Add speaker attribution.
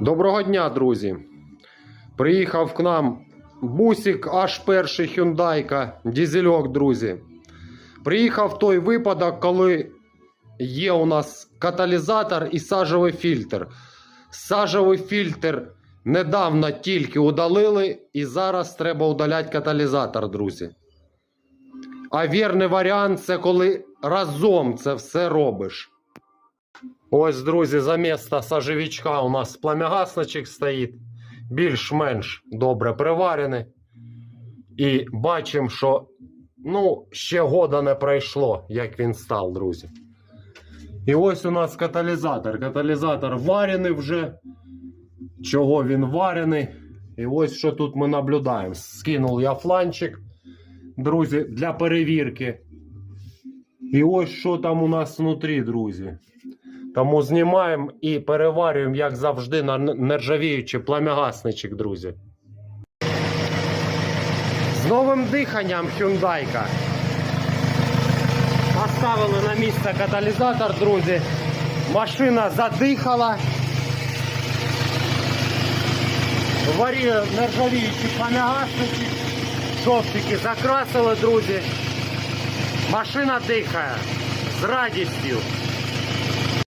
Speaker 1: Доброго дня, друзі. Приїхав к нам бусик аж перший Hyundai, дізельок, друзі. Приїхав той випадок, коли є у нас каталізатор і сажовий фільтр. Сажовий фільтр недавно тільки удалили, і зараз треба удаляти каталізатор, друзі. А вірний варіант це коли разом це все робиш. Ось, друзі, за місто сажевичка у нас пламягасничок стоїть. Більш-менш добре приварений. І бачимо, що ну, ще года не пройшло, як він став, друзі. І ось у нас каталізатор. Каталізатор варений вже. Чого він варений? І ось що тут ми наблюдаємо. Скинув я фланчик, друзі, для перевірки. І ось що там у нас внутрі, друзі. Тому знімаємо і переварюємо, як завжди, на нержавіючий пламягасничок, друзі. З новим диханням Hyundai. Поставили на місце каталізатор, друзі. Машина задихала. Варі нержавіючий пламягасничок. Шовчики закрасили, друзі. Машина дихає з радістю.